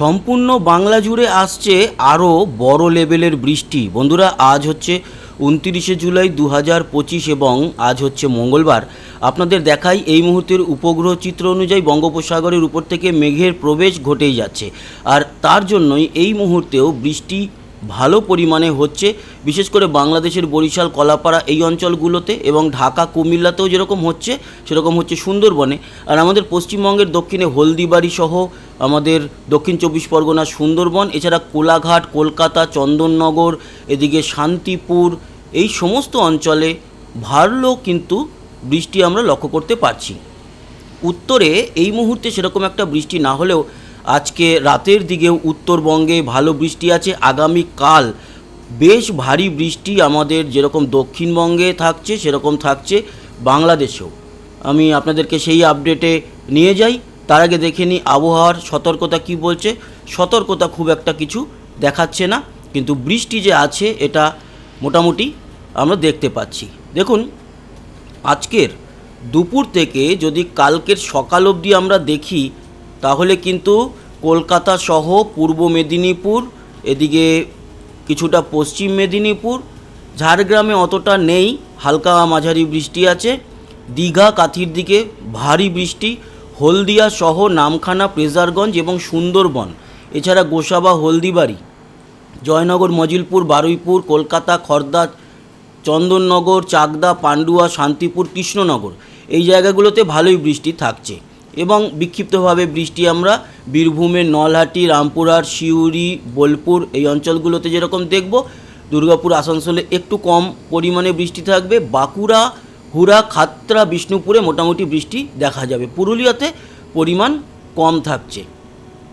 সম্পূর্ণ বাংলা জুড়ে আসছে আরও বড় লেভেলের বৃষ্টি। বন্ধুরা, আজ হচ্ছে উনতিরিশে জুলাই দু হাজার পঁচিশ এবং আজ হচ্ছে মঙ্গলবার। আপনাদের দেখাই এই মুহূর্তের উপগ্রহ চিত্র অনুযায়ী বঙ্গোপসাগরের উপর থেকে মেঘের প্রবেশ ঘটেই যাচ্ছে। আর তার জন্যই এই মুহূর্তেও বৃষ্টি ভালো পরিমাণে হচ্ছে, বিশেষ করে বাংলাদেশের বরিশাল, কলাপাড়া এই অঞ্চলগুলোতে এবং ঢাকা, কুমিল্লাতেও যেরকম হচ্ছে, সেরকম হচ্ছে সুন্দরবনে। আর আমাদের পশ্চিমবঙ্গের দক্ষিণে হলদিবাড়ি সহ আমাদের দক্ষিণ চব্বিশ পরগনা সুন্দরবন, এছাড়া কোলাঘাট, কলকাতা, চন্দননগর, এদিকে শান্তিপুর, এই সমস্ত অঞ্চলে ভালো কিন্তু বৃষ্টি আমরা লক্ষ্য করতে পারছি। উত্তরে এই মুহূর্তে সেরকম একটা বৃষ্টি না হলেও আজকে রাতের দিকেও উত্তরবঙ্গে ভালো বৃষ্টি আছে। আগামীকাল বেশ ভারী বৃষ্টি আমাদের যেরকম দক্ষিণবঙ্গে থাকছে, সেরকম থাকছে বাংলাদেশেও। আমি আপনাদেরকে সেই আপডেটে নিয়ে যাই। তার আগে দেখে নিই আবহাওয়ার সতর্কতা কি বলছে। সতর্কতা খুব একটা কিছু দেখাচ্ছে না, কিন্তু বৃষ্টি যে আছে এটা মোটামুটি আমরা দেখতে পাচ্ছি। দেখুন, আজকের দুপুর থেকে যদি কালকের সকাল অবধি আমরা দেখি, তাহলে কিন্তু কলকাতা সহ পূর্ব মেদিনীপুর, এদিকে কিছুটা পশ্চিম মেদিনীপুর। ঝাড়গ্রামে অতটা নেই, হালকা মাঝারি বৃষ্টি আছে। দীঘা, কাথির দিকে ভারী বৃষ্টি। হলদিয়া সহ নামখানা প্রেজারগঞ্জ এবং সুন্দরবন, এছাড়া গোসাবা, হলদিবাড়ি। জয়নগর, মজিলপুর, বারুইপুর, কলকাতা, খর্দা, চন্দননগর, চাকদা, পান্ডুয়া, শান্তিপুর, কৃষ্ণনগর। এই জায়গাগুলোতে ভালোই বৃষ্টি থাকছে। এবং বিক্ষিপ্তভাবে বৃষ্টি আমরা বীরভূমের নলহাটি, রামপুরহাট, সিউড়ি, বোলপুর এই অঞ্চলগুলোতে যেরকম দেখব। দুর্গাপুর, আসানসোলে একটু কম পরিমাণে বৃষ্টি থাকবে। বাঁকুড়া হুরা খাতরা বিষ্ণুপুরে মোটামুটি বৃষ্টি দেখা যাবে। পুরুলিয়াতে পরিমাণ কম থাকছে।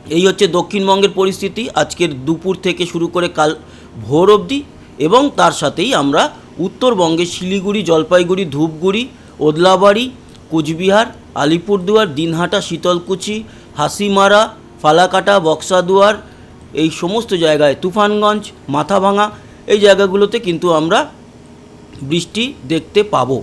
এই হচ্ছে দক্ষিণবঙ্গের পরিস্থিতি। আজকের দুপুর থেকে শুরু করে কাল ভোর অবধি এবং তার সাথেই আমরা উত্তরবঙ্গে শিলিগুড়ি, জলপাইগুড়ি, ধূপগুড়ি, ওদলাবাড়ি কুচবিহার, আলিপুরদুয়ার, দিনহাটা, শীতলকুচি, হাসিমারা, ফালাকাটা, বক্সাদুয়ার, এই সমস্ত জায়গায় তুফানগঞ্জ, মাথাভাঙা, এই জায়গাগুলোতে কিন্তু আমরা বৃষ্টি দেখতে পাবো।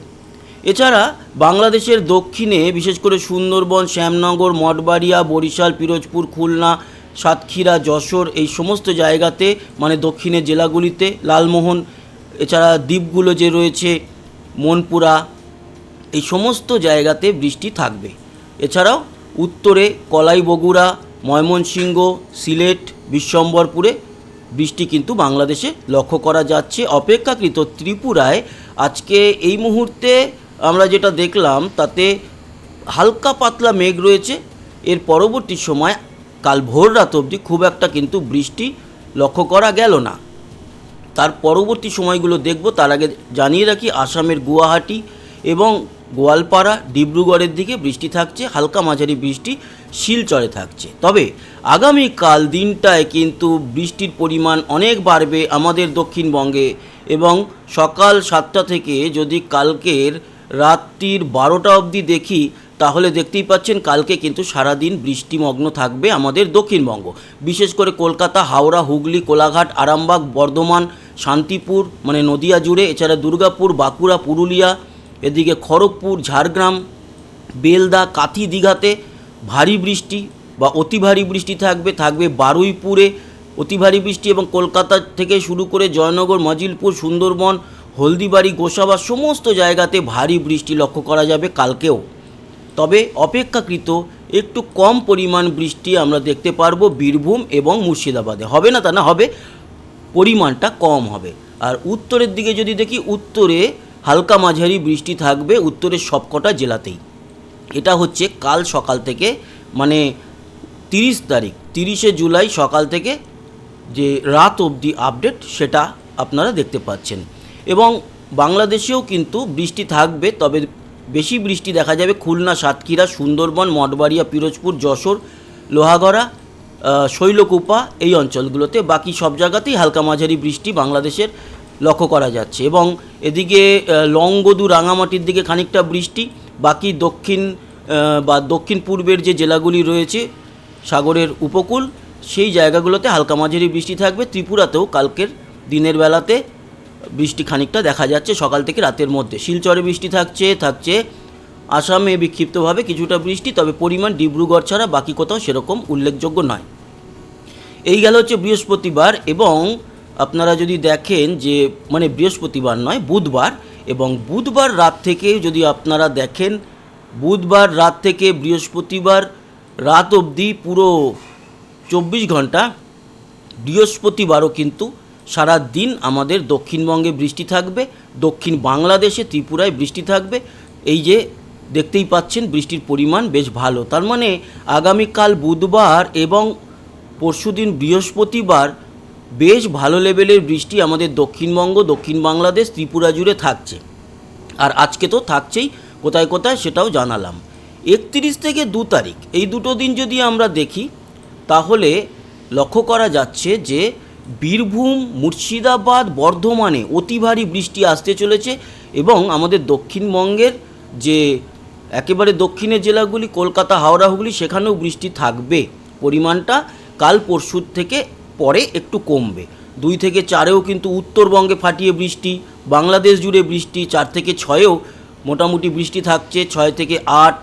এছাড়া বাংলাদেশের দক্ষিণে, বিশেষ করে সুন্দরবন, শ্যামনগর, মঠবাড়িয়া, বরিশাল, পিরোজপুর, খুলনা, সাতক্ষীরা, যশোর, এই সমস্ত জায়গাতে মানে দক্ষিণের জেলাগুলিতে লালমোহন, এছাড়া দ্বীপগুলো যে রয়েছে, মনপুরা এই সমস্ত জায়গাতে বৃষ্টি থাকবে। এছাড়াও উত্তরে কলাই বগুড়া ময়মনসিংহ, সিলেট, বিশ্বম্বরপুরে বৃষ্টি কিন্তু বাংলাদেশে লক্ষ্য করা যাচ্ছে। অপেক্ষাকৃত ত্রিপুরায় আজকে এই মুহূর্তে আমরা যেটা দেখলাম, তাতে হালকা পাতলা মেঘ রয়েছে। এর পরবর্তী সময় কাল ভোর রাত অবধি খুব একটা কিন্তু বৃষ্টি লক্ষ্য করা গেল না। তার পরবর্তী সময়গুলো দেখব, তার আগে জানিয়ে রাখি, আসামের গুয়াহাটি এবং গোয়ালপাড়া, ডিব্রুগড়ের দিকে বৃষ্টি থাকছে, হালকা মাঝারি বৃষ্টি শিলচরে থাকছে। তবে আগামীকাল দিনটায় কিন্তু বৃষ্টির পরিমাণ অনেক বাড়বে আমাদের দক্ষিণবঙ্গে এবং সকাল সাতটা থেকে যদি কালকের রাত্রির বারোটা অবধি দেখি, তাহলে দেখতেই পাচ্ছেন কালকে কিন্তু সারাদিন বৃষ্টিমগ্ন থাকবে আমাদের দক্ষিণবঙ্গ। বিশেষ করে কলকাতা, হাওড়া, হুগলি, কোলাঘাট, আরামবাগ, বর্ধমান, শান্তিপুর মানে নদিয়া জুড়ে, এছাড়া দুর্গাপুর, বাঁকুড়া, পুরুলিয়া এদিকে খড়গপুর, ঝাড়গ্রাম, বেলদা, কাথি দীঘাতে ভারী বৃষ্টি বা অতি ভারী বৃষ্টি থাকবে থাকবে বারুইপুরে অতি ভারী বৃষ্টি এবং কলকাতা থেকে শুরু করে জয়নগর, মজিলপুর, সুন্দরবন, হলদিবাড়ি, গোসাবা সমস্ত জায়গাতে ভারী বৃষ্টি লক্ষ্য করা যাবে কালকেও। তবে অপেক্ষাকৃত একটু কম পরিমাণ বৃষ্টি আমরা দেখতে পারব বীরভূম এবং মুর্শিদাবাদে। হবে না তা না, হবে পরিমাণটা কম হবে। আর উত্তরের দিকে যদি দেখি, উত্তরে হালকা মাঝারি বৃষ্টি থাকবে উত্তরের সবকটা জেলাতেই। এটা হচ্ছে কাল সকাল থেকে মানে তিরিশ তারিখ, তিরিশে জুলাই সকাল থেকে যে রাত অবধি আপডেট সেটা আপনারা দেখতে পাচ্ছেন। এবং বাংলাদেশেও কিন্তু বৃষ্টি থাকবে, তবে বেশি বৃষ্টি দেখা যাবে খুলনা, সাতক্ষীরা, সুন্দরবন, মঠবাড়িয়া, পিরোজপুর, যশোর, লোহাগড়া শৈলকুপা এই অঞ্চলগুলোতে। বাকি সব জায়গাতেই হালকা মাঝারি বৃষ্টি বাংলাদেশের লক্ষ্য করা যাচ্ছে এবং এদিকে লংগদু রাঙামাটির দিকে খানিকটা বৃষ্টি, বাকি দক্ষিণ বা দক্ষিণ পূর্বের যে জেলাগুলি রয়েছে, সাগরের উপকূল, সেই জায়গাগুলোতে হালকা মাঝারি বৃষ্টি থাকবে। ত্রিপুরাতেও কালকের দিনের বেলাতে বৃষ্টি খানিকটা দেখা যাচ্ছে সকাল থেকে রাতের মধ্যে। শিলচরে বৃষ্টি থাকছে থাকছে। আসামে বিক্ষিপ্তভাবে কিছুটা বৃষ্টি, তবে পরিমাণ ডিব্রুগড় ছাড়া বাকি কোথাও সেরকম উল্লেখযোগ্য নয়। এই গেল হচ্ছে বৃহস্পতিবার এবং আপনারা যদি দেখেন যে মানে বৃহস্পতিবার নয়, বুধবার, এবং বুধবার রাত থেকে যদি আপনারা দেখেন, বুধবার রাত থেকে বৃহস্পতিবার রাত অবধি পুরো চব্বিশ ঘণ্টা, বৃহস্পতিবারও কিন্তু সারা দিন আমাদের দক্ষিণবঙ্গে বৃষ্টি থাকবে, দক্ষিণ বাংলাদেশে ত্রিপুরায় বৃষ্টি থাকবে। এই যে দেখতেই পাচ্ছেন, বৃষ্টির পরিমাণ বেশ ভালো। তার মানে আগামীকাল বুধবার এবং পরশুদিন বৃহস্পতিবার বেশ ভালো লেভেলের বৃষ্টি আমাদের দক্ষিণবঙ্গ, দক্ষিণ বাংলাদেশ, ত্রিপুরা জুড়ে থাকছে। আর আজকে তো থাকছেই, কোথায় কোথায় সেটাও জানালাম। একত্রিশ থেকে দু তারিখ, এই দুটো দিন যদি আমরা দেখি, তাহলে লক্ষ্য করা যাচ্ছে যে বীরভূম, মুর্শিদাবাদ, বর্ধমানে অতি ভারী বৃষ্টি আসতে চলেছে এবং আমাদের দক্ষিণবঙ্গের যে একেবারে দক্ষিণের জেলাগুলি, কলকাতা, হাওড়া, হুগলি, সেখানেও বৃষ্টি থাকবে। পরিমাণটা কাল পরশুর থেকে পরে একটু কমবে। দুই থেকে চারেও কিন্তু উত্তরবঙ্গে ফাটিয়ে বৃষ্টি, বাংলাদেশ জুড়ে বৃষ্টি, চার থেকে ছয়েও মোটামুটি বৃষ্টি থাকছে, ছয় থেকে আট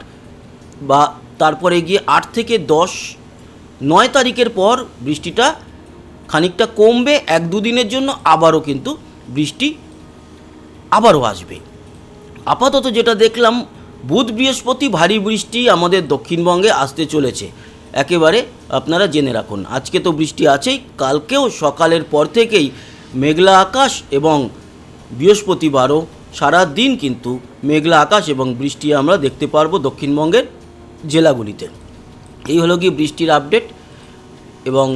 বা তারপরে গিয়ে আট থেকে দশ। নয় তারিখের পর বৃষ্টিটা খানিকটা কমবে, এক দুদিনের জন্য আবারও কিন্তু বৃষ্টি আবারও আসবে। আপাতত যেটা দেখলাম, বুধ বৃহস্পতি ভারী বৃষ্টি আমাদের দক্ষিণবঙ্গে আসতে চলেছে। একেবারে আপনারা জেনে রাখুন। আজকে তো বৃষ্টি আছেই, কালকেও সকালের পর থেকেই মেঘলা আকাশ এবং বৃহস্পতিবারও সারা দিন কিন্তু মেঘলা আকাশ এবং বৃষ্টি আমরা দেখতে পারব দক্ষিণবঙ্গের জেলাগুলিতে। এই হলো কি বৃষ্টির আপডেট এবং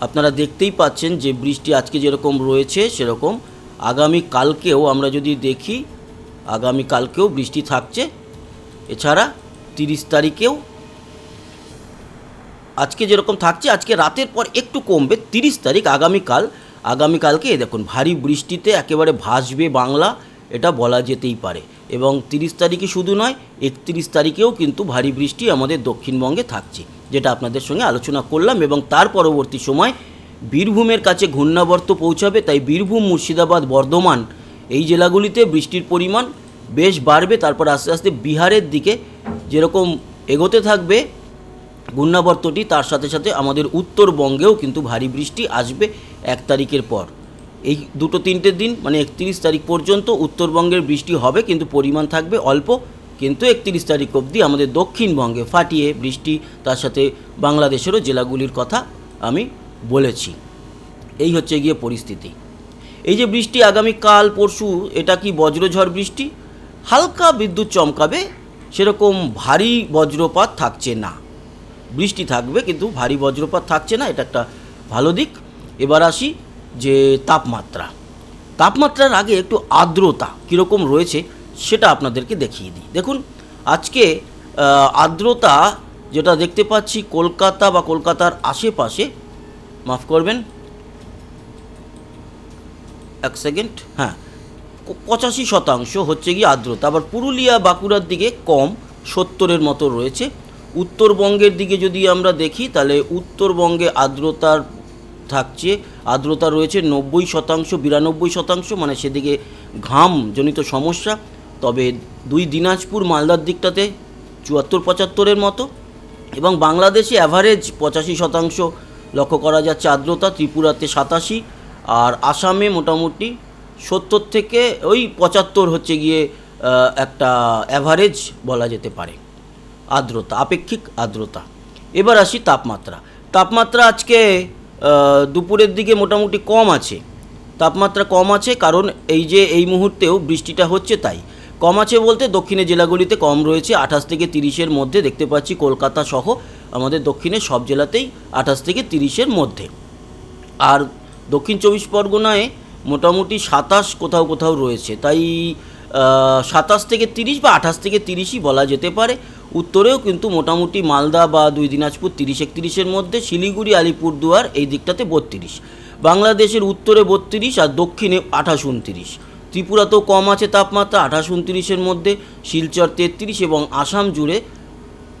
আপনারা দেখতেই পাচ্ছেন যে বৃষ্টি আজকে যেরকম রয়েছে সেরকম। আগামী কালকেও আমরা যদি দেখি, আগামী কালকেও বৃষ্টি থাকছে। এছাড়া তিরিশ তারিখেও আজকে যেরকম থাকছে, আজকে রাতের পর একটু কমবে। তিরিশ তারিখ আগামীকাল, আগামীকালকে দেখুন, ভারী বৃষ্টিতে একেবারে ভাসবে বাংলা, এটা বলা যেতেই পারে। এবং তিরিশ তারিখে শুধু নয়, একত্রিশ তারিখেও কিন্তু ভারী বৃষ্টি আমাদের দক্ষিণবঙ্গে থাকছে, যেটা আপনাদের সঙ্গে আলোচনা করলাম। এবং তার পরবর্তী সময় বীরভূমের কাছে ঘূর্ণাবর্ত পৌঁছাবে, তাই বীরভূম, মুর্শিদাবাদ, বর্ধমান এই জেলাগুলিতে বৃষ্টির পরিমাণ বেশ বাড়বে। তারপর আস্তে আস্তে বিহারের দিকে যেরকম এগোতে থাকবে ঘূর্ণাবর্তটি তার সাথে সাথে আমাদের উত্তরবঙ্গেও কিন্তু ভারী বৃষ্টি আসবে এক তারিখের পর। এই দুটো তিনটে দিন মানে একত্রিশ তারিখ পর্যন্ত উত্তরবঙ্গের বৃষ্টি হবে, কিন্তু পরিমাণ থাকবে অল্প, কিন্তু একত্রিশ তারিখ অবধি আমাদের দক্ষিণবঙ্গে ফাটিয়ে বৃষ্টি, তার সাথে বাংলাদেশেরও জেলাগুলির কথা আমি বলেছি। এই হচ্ছে গিয়ে পরিস্থিতি। এই যে বৃষ্টি আগামী কাল, পরশু, এটা কি বজ্রঝড় বৃষ্টি? হালকা বিদ্যুৎ চমকাবে, সেরকম ভারী বজ্রপাত থাকছে না। বৃষ্টি থাকবে, কিন্তু ভারী বজ্রপাত থাকছে না, এটা একটা ভালো দিক। এবার আসি যে তাপমাত্রা। তাপমাত্রার আগে একটু আর্দ্রতা কীরকম রয়েছে সেটা আপনাদেরকে দেখিয়ে দিই। দেখুন, আজকে আর্দ্রতা যেটা দেখতে পাচ্ছি কলকাতা বা কলকাতার আশেপাশে, মাফ করবেন, এক সেকেন্ড হ্যাঁ পঁচাশি শতাংশ হচ্ছে গিয়ে আর্দ্রতা। আবার পুরুলিয়া বাঁকুড়ার দিকে কম, সত্তরের মতো রয়েছে। উত্তরবঙ্গের দিকে যদি আমরা দেখি, তাহলে উত্তরবঙ্গে আর্দ্রতার থাকছে, আর্দ্রতা রয়েছে নব্বই শতাংশ, বিরানব্বই শতাংশ মানে সেদিকে ঘাম জনিত সমস্যা। তবে দুই দিনাজপুর, মালদার দিকটাতে চুয়াত্তর পঁচাত্তরের মতো এবং বাংলাদেশে অ্যাভারেজ পঁচাশি শতাংশ লক্ষ্য করা যাচ্ছে আর্দ্রতা, ত্রিপুরাতে সাতাশি আর আসামে মোটামুটি সত্তর থেকে ওই পঁচাত্তর হচ্ছে গিয়ে একটা অ্যাভারেজ বলা যেতে পারে। আর্দ্রতা, আপেক্ষিক আর্দ্রতা। এবার আসি তাপমাত্রা। তাপমাত্রা আজকে দুপুরের দিকে মোটামুটি কম আছে। তাপমাত্রা কম আছে কারণ এই যে এই মুহূর্তেও বৃষ্টিটা হচ্ছে তাই। কম আছে বলতে দক্ষিণের জেলাগুলিতে কম রয়েছে, আঠাশ থেকে তিরিশের মধ্যে দেখতে পাচ্ছি কলকাতা সহ আমাদের দক্ষিণের সব জেলাতেই আঠাশ থেকে তিরিশের মধ্যে। আর দক্ষিণ চব্বিশ পরগনায় মোটামুটি সাতাশ কোথাও কোথাও রয়েছে। তাই সাতাশ থেকে তিরিশ বা আঠাশ থেকে তিরিশই বলা যেতে পারে। উত্তরেও কিন্তু মোটামুটি মালদা বা দুই দিনাজপুর তিরিশ একত্রিশের মধ্যে, শিলিগুড়ি, আলিপুরদুয়ার এই দিকটাতে বত্রিশ। বাংলাদেশের উত্তরে বত্রিশ আর দক্ষিণে আঠাশ উনত্রিশ। ত্রিপুরাতেও কম আছে তাপমাত্রা, আঠাশ উনত্রিশের মধ্যে, শিলচর তেত্রিশ এবং আসাম জুড়ে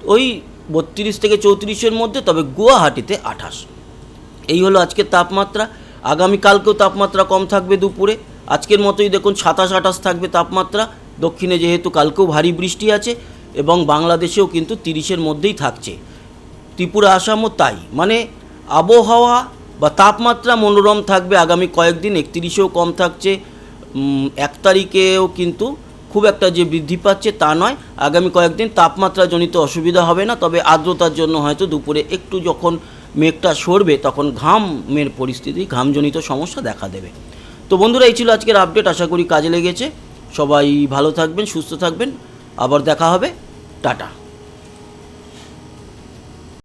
ওই বত্রিশ থেকে চৌত্রিশের মধ্যে, তবে গুয়াহাটিতে আঠাশ। এই হলো আজকের তাপমাত্রা। আগামীকালকেও তাপমাত্রা কম থাকবে দুপুরে। আজকের মতোই দেখুন সাতাশ আঠাশ থাকবে তাপমাত্রা। দক্ষিণে যেহেতু কালকেও ভারী বৃষ্টি আছে এবং বাংলাদেশেও কিন্তু তিরিশের মধ্যেই থাকছে। ত্রিপুরা আসামও তাই। মানে আবহাওয়া বা তাপমাত্রা মনোরম থাকবে আগামী কয়েকদিন, একত্রিশেও কম থাকছে। এক তারিখেও কিন্তু খুব একটা যে বৃদ্ধি পাচ্ছে তা নয়। আগামী কয়েকদিন তাপমাত্রাজনিত অসুবিধা হবে না, তবে আর্দ্রতার জন্য হয়তো দুপুরে একটু যখন মেঘটা সরবে, তখন ঘামের পরিস্থিতি, ঘামজনিত সমস্যা দেখা দেবে। তো বন্ধুরা, এই ছিল আজকের আপডেট আশা করি কাজে লেগেছে। সবাই ভালো থাকবেন, সুস্থ থাকবেন। আবার দেখা হবে। টাটা।